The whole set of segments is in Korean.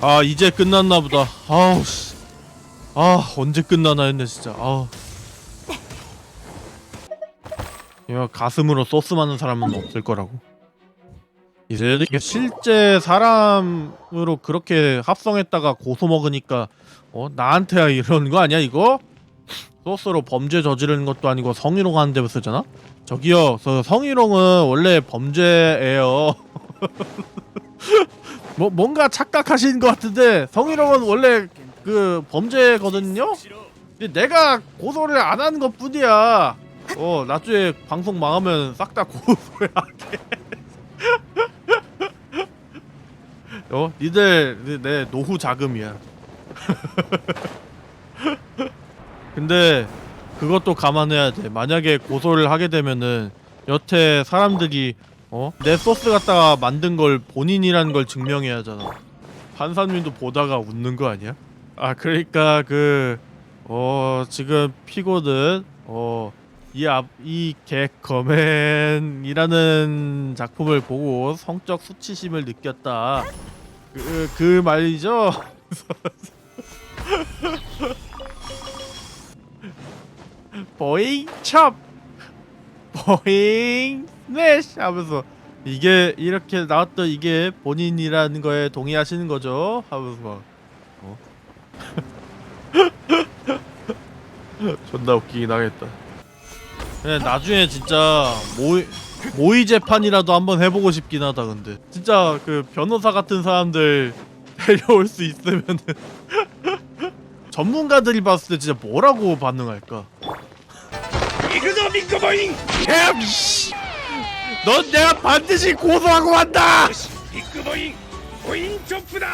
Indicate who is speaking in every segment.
Speaker 1: 아 이제 끝났나 보다. 아우 씨 아 언제 끝나나 했네 진짜. 아우 이거 가슴으로 소스 맞는 사람은 없을 거라고. 이게 실제 사람으로 그렇게 합성했다가 고소 먹으니까 어 나한테야 이러는 거 아니야 이거? 소스로 범죄 저지르는 것도 아니고 성희롱 하는 데 쓰잖아? 저기요 저 성희롱은 원래 범죄예요 뭐 뭔가 착각하시는 것 같은데 성희롱은 원래 그 범죄거든요. 근데 내가 고소를 안 하는 것 뿐이야. 어 나중에 방송 망하면 싹 다 고소해하게. 어 니들 내 노후 자금이야. 근데 그것도 감안해야 돼. 만약에 고소를 하게 되면은 여태 사람들이 어? 내 소스 갖다가 만든 걸 본인이라는 걸 증명해야 하잖아. 판사님도 보다가 웃는 거 아니야? 아 그러니까 그 어 지금 피고는 어이앞이 개커맨이라는 작품을 보고 성적 수치심을 느꼈다. 그, 그 말이죠. 보잉 첩 보잉 네 하면서 이게 이렇게 나왔던 이게 본인이라는 거에 동의하시는 거죠? 하면서 막 어? 존나 웃기긴 하겠다. 그냥 나중에 진짜 모의 모의 재판이라도 한번 해보고 싶긴 하다. 근데 진짜 그 변호사 같은 사람들 데려올 수 있으면은 전문가들이 봤을 때 진짜 뭐라고 반응할까?
Speaker 2: 이거다
Speaker 1: 민거버잉! 넌 내가 반드시 고소하고 만다!
Speaker 2: しビッグボインコインチョップだ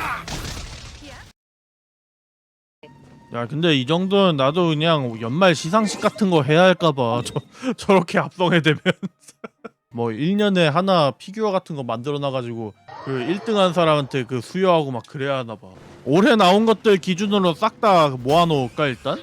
Speaker 1: 야 근데 이 정도는 나도 그냥 연말 시상식 같은 거 해야 할까봐 저, 저렇게 합성해 되면 뭐 1년에 하나 피규어 같은 거 만들어 놔가지고 그 1등한 사람한테 그 수여하고 막 그래야 하나봐 올해 나온 것들 기준으로 싹 다 모아놓을까 일단?